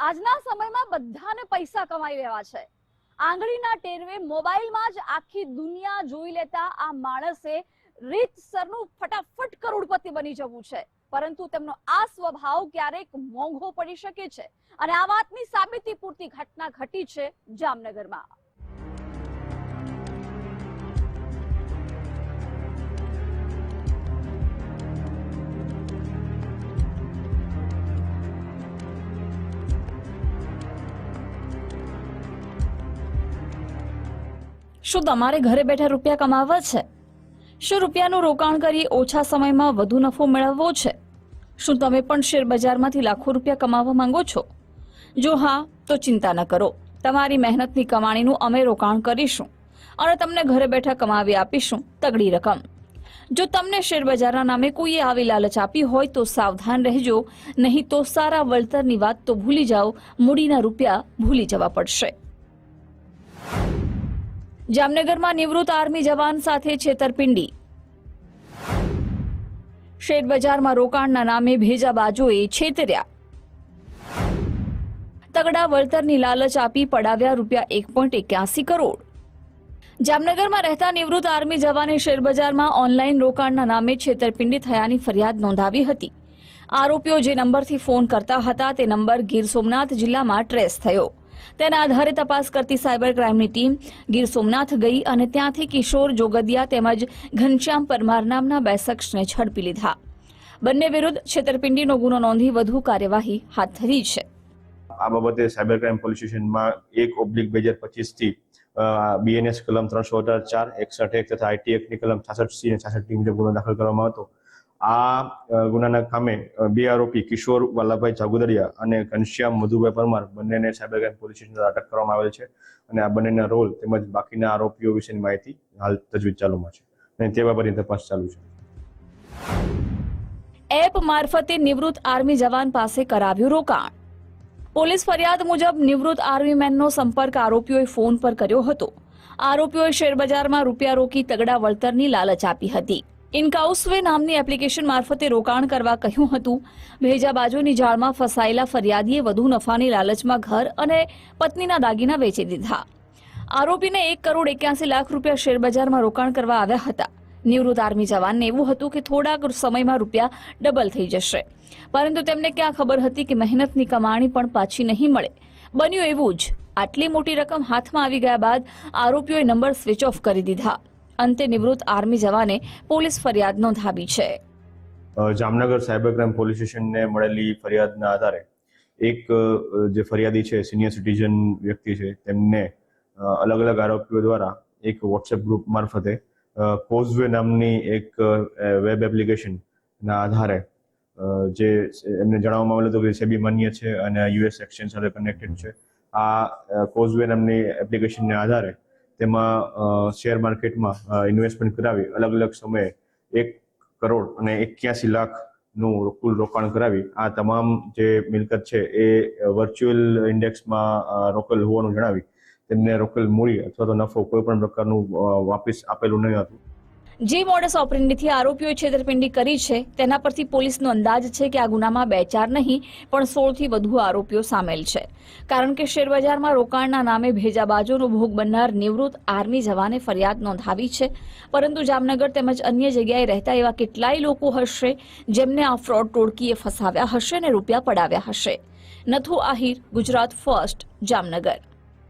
આજના સમયમાં બધાને પૈસા કમાઈ લેવા છે. આંગળીના ટેરવે મોબાઈલમાં જ આખી દુનિયા જોઈ લેતા આ માણસે રીતસરનું ફટાફટ કરોડપતિ બની જવું છે. પરંતુ તેમનો આ સ્વભાવ ક્યારેક મોંઘો પડી શકે છે. અને આ વાતની સાબિતી પૂરતી ઘટના ઘટી છે જામનગરમાં. શું તમારે ઘરે બેઠા રૂપિયા કમાવવા છે? શું રૂપિયાનું રોકાણ કરી ઓછા સમયમાં વધુ નફો મેળવવો છે? શું તમે પણ શેર બજારમાંથી લાખો રૂપિયા કમાવવા માંગો છો? જો હા, તો ચિંતા ન કરો. તમારી મહેનતની કમાણીનું અમે રોકાણ કરીશું અને તમને ઘરે બેઠા કમાવી આપીશું તગડી રકમ. જો તમને શેર બજારના નામે કોઈએ આવી લાલચ આપી હોય તો સાવધાન રહેજો, નહીં તો સારા વળતરની વાત તો ભૂલી જાઓ, મૂડીના રૂપિયા ભૂલી જવા પડશે. જામનગરમાં નિવૃત્ત આર્મી જવાન સાથે છેતરપિંડી. શેરબજારમાં રોકાણના નામે ભેજા બાજુએ છેતર્યા. તગડા વળતરની લાલચ આપી પડાવ્યા રૂપિયા એક પોઈન્ટ એક્યાસી કરોડ. જામનગરમાં રહેતા નિવૃત્ત આર્મી જવાને શેરબજારમાં ઓનલાઈન રોકાણના નામે છેતરપિંડી થયાની ફરિયાદ નોંધાવી હતી. આરોપીઓ જે નંબરથી ફોન કરતા હતા તે નંબર ગીર સોમનાથ જિલ્લામાં ટ્રેસ થયો. તેના આધારે તપાસ કરતી સાયબર ક્રાઇમની ટીમ ગીર સોમનાથ ગઈ અને ત્યાંથી કિશોર જોગદિયા તેમજ ઘનશ્યામ પરમાર નામના બે શખ્સને ઝડપી લીધા. બંને વિરુદ્ધ છેતરપિંડીનો ગુનો નોંધી વધુ કાર્યવાહી હાથ ધરી છે. આ બાબતે સાયબર ક્રાઇમ પોલીસ સ્ટેશનમાં એક ઓબ્લિક બે હજાર પચીસથી બીએનએસ કલમ ત્રણસો અઢાર ચાર, એકસઠ એક તથા આઈટી એક્ટની કલમ છાસઠ સી અને છાસઠ ટી મુજબ ગુનો દાખલ કરવામાં હતો આ ગુનાના કામે બે આરોપી કિશોર વાલાભાઈ જાગુદરિયા અને ઘનશ્યામ મધુભાઈ પરમાર બંનેને સાયબર પોલીસ સ્ટેશન અટક કરવામાં આવેલ છે અને આ બંનેના રોલ તેમજ બાકીના આરોપીઓ વિશેની માહિતી હાલ તજવીજ ચાલુમાં છે અને તે બાબતની તપાસ ચાલુ છે. એપ મારફતે નિવૃત્ત આર્મી જવાન પાસે કરાવ્યું રોકાણ. પોલીસ ફરિયાદ મુજબ નિવૃત્ત આર્મી મેનનો સંપર્ક આરોપીઓએ ફોન પર કર્યો હતો. આરોપીઓએ શેરબજારમાં રૂપિયા રોકી તગડા વળતરની લાલચ આપી હતી. ઇનકાઉસવે નામની એપ્લિકેશન મારફતે રોકાણ કરવા કહ્યું હતું. ભેજાબાજુની જાળમાં ફસાયેલા ફરિયાદીએ વધુ નફાની લાલચમાં ઘર અને પત્નીના દાગીના વેચી દીધા. આરોપીને એક કરોડ એક્યાસી લાખ રૂપિયા શેરબજારમાં રોકાણ કરવા આવ્યા હતા. નિવૃત્ત આર્મી જવાનને એવું હતું કે થોડાક સમયમાં રૂપિયા ડબલ થઈ જશે. પરંતુ તેમને ક્યાં ખબર હતી કે મહેનતની કમાણી પણ પાછી નહીં મળે. બન્યું એવું જ. આટલી મોટી રકમ હાથમાં આવી ગયા બાદ આરોપીઓએ નંબર સ્વિચ ઓફ કરી દીધા. અંતે નિવૃત્ત આર્મી જવાને પોલીસ ફરિયાદ નોંધાવી છે. જામનગર સાયબર ક્રાઇમ પોલીસ સ્ટેશનને મળેલી ફરિયાદના આધારે એક જે ફરિયાદી છે, સિનિયર સિટીઝન વ્યક્તિ છે, તેમને અલગ અલગ આરોપીઓ દ્વારા એક વોટ્સએપ ગ્રુપ મારફતે કોઝવે નામની એક વેબ એપ્લિકેશનના આધારે જે એમને જણાવવામાં આવેલું હતું કે સેબી માન્ય છે અને યુએસ એક્સચેન્જ સાથે કનેક્ટેડ છે. આ કોઝવે નામની એપ્લિકેશનને આધારે તેમાં શેર માર્કેટમાં ઇન્વેસ્ટમેન્ટ કરાવી અલગ અલગ સમયે એક કરોડ અને એક્યાસી લાખનું કુલ રોકાણ કરાવી. આ તમામ જે મિલકત છે એ વર્ચ્યુઅલ ઇન્ડેક્સમાં રોકેલ હોવાનું જણાવી. તેમને રોકેલ મૂડી અથવા તો નફો કોઈ પણ પ્રકારનું વાપસ આપેલું નહીં હતું. જે મોડસ ઓપરેન્ડીથી આરોપીઓએ છેતરપિંડી કરી છે, તેના પરથી પોલીસનો અંદાજ છે કે આ ગુનામાં બે ચાર નહીં, પણ સોળથી વધુ આરોપીઓ સામેલ છે. કારણ કે શેરબજારમાં રોકાણના નામે ભેજાબાજોનો ભોગ બનનાર નિવૃત્ત આર્મી જવાને ફરિયાદ નોંધાવી છે. પરંતુ જામનગર તેમજ અન્ય જગ્યાએ રહેતા એવા કેટલાય લોકો હશે, જેમને આ ફ્રોડ ટોળકીએ ફસાવ્યા હશે અને રૂપિયા પડાવ્યા હશે. નથુ આહિર, ગુજરાત ફર્સ્ટ, જામનગર.